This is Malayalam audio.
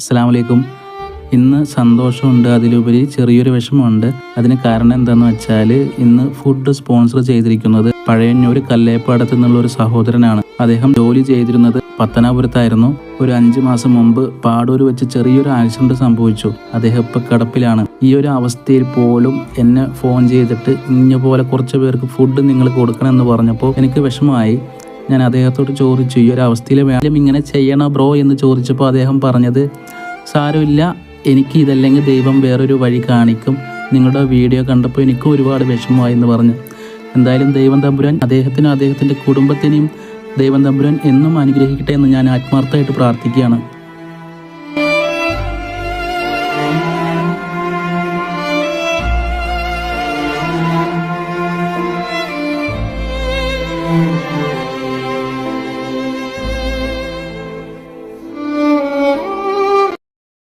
അസ്സാം വലൈക്കും ഇന്ന് സന്തോഷമുണ്ട് അതിലുപരി ചെറിയൊരു വിഷമമുണ്ട്. അതിന് കാരണം എന്താന്ന് വെച്ചാൽ ഇന്ന് ഫുഡ് സ്പോൺസർ ചെയ്തിരിക്കുന്നത് പഴയന്നൂർ കല്ലേപ്പാടത്ത് നിന്നുള്ള ഒരു സഹോദരനാണ്. അദ്ദേഹം ജോലി ചെയ്തിരുന്നത് പത്തനാപുരത്തായിരുന്നു. ഒരു അഞ്ച് മാസം മുമ്പ് പാടൂർ വെച്ച് ചെറിയൊരു ആക്സിഡന്റ് സംഭവിച്ചു. അദ്ദേഹം ഇപ്പൊ കിടപ്പിലാണ്. ഈ ഒരു അവസ്ഥയിൽ പോലും എന്നെ ഫോൺ ചെയ്തിട്ട് ഇഞ്ഞ പോലെ കുറച്ച് പേർക്ക് ഫുഡ് നിങ്ങൾ കൊടുക്കണം എന്ന് പറഞ്ഞപ്പോൾ എനിക്ക് വിഷമമായി. ഞാൻ അദ്ദേഹത്തോട് ചോദിച്ചു ഈ ഒരു അവസ്ഥയിൽ വേണം ഇങ്ങനെ ചെയ്യണോ ബ്രോ? എന്ന് ചോദിച്ചപ്പോൾ അദ്ദേഹം പറഞ്ഞത് സാരമില്ല എനിക്ക് ഇതല്ലെങ്കിൽ ദൈവം വേറൊരു വഴി കാണിക്കും. നിങ്ങളുടെ വീഡിയോ കണ്ടപ്പോൾ എനിക്കും ഒരുപാട് വിഷമമായി എന്ന് പറഞ്ഞു. എന്തായാലും ദൈവം തമ്പുരാൻ അദ്ദേഹത്തിനും അദ്ദേഹത്തിന്റെ കുടുംബത്തിനെയും ദൈവം തമ്പുരാൻ എന്നും അനുഗ്രഹിക്കട്ടെ എന്ന് ഞാൻ ആത്മാർത്ഥമായിട്ട് പ്രാർത്ഥിക്കുകയാണ്.